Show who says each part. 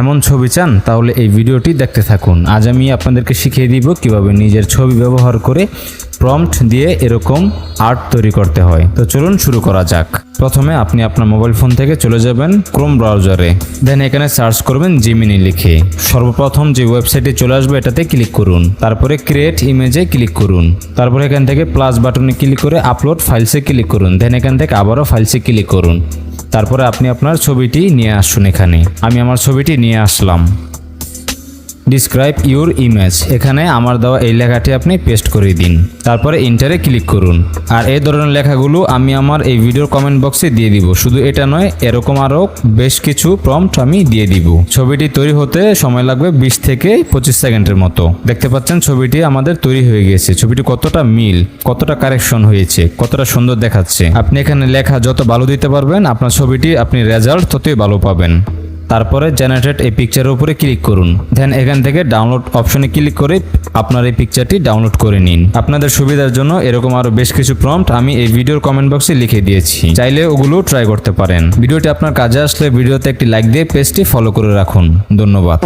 Speaker 1: এমন ছবি চান, তাহলে এই ভিডিওটি দেখতে থাকুন। আজ আমি আপনাদেরকে শিখিয়ে দিব কীভাবে নিজের ছবি ব্যবহার করে প্রম্পট দিয়ে এরকম আর্ট তৈরি করতে হয়। তো চলুন শুরু করা যাক। প্রথমে আপনি আপনার মোবাইল ফোন থেকে চলে যাবেন ক্রোম ব্রাউজারে দেন এখানে সার্চ করবেন জিমিনি লিখে। সর্বপ্রথম যে ওয়েবসাইটে চলে আসবে, এটাতে ক্লিক করুন। তারপরে ক্রিয়েট ইমেজে ক্লিক করুন। তারপরে এখান থেকে প্লাস বাটনে ক্লিক করে আপলোড ফাইলসে ক্লিক করুন। দেন এখান থেকে আবারও ফাইলসে ক্লিক করুন। তারপরে আপনি আপনার ছবিটি নিয়ে আসুন এখানে। আমি আমার ছবিটি নিয়ে আসলাম। ডিসক্রাইব ইউর ইমেজ এখানে আমার দেওয়া এই লেখাটি আপনি পেস্ট করে দিন। তারপরে ইন্টারে ক্লিক করুন। আর এই ধরনের লেখাগুলো আমি আমার এই ভিডিওর কমেন্ট বক্সে দিয়ে দিব। শুধু এটা নয়, এরকম আরও বেশ কিছু প্রম্পট আমি দিয়ে দিব। ছবিটি তৈরি হতে সময় লাগবে বিশ থেকে পঁচিশ সেকেন্ডের মতো। দেখতে পাচ্ছেন, ছবিটি আমাদের তৈরি হয়ে গেছে। ছবিটি কতটা মিল, কতটা কারেকশন হয়েছে, কতটা সুন্দর দেখাচ্ছে। আপনি এখানে লেখা যত ভালো দিতে পারবেন, আপনার ছবিটি আপনি রেজাল্ট ততই ভালো পাবেন। তারপরে জেনারেটেড এই পিকচারের উপরে ক্লিক করুন। দেন এখান থেকে ডাউনলোড অপশনে ক্লিক করে আপনার এই পিকচারটি ডাউনলোড করে নিন। আপনাদের সুবিধার জন্য এরকম আরও বেশ কিছু প্রম্পট আমি এই ভিডিওর কমেন্ট বক্সে লিখে দিয়েছি। চাইলে ওগুলো ট্রাই করতে পারেন। ভিডিওটি আপনার কাজে আসলে ভিডিওতে একটি লাইক দিয়ে পেজটি ফলো করে রাখুন। ধন্যবাদ।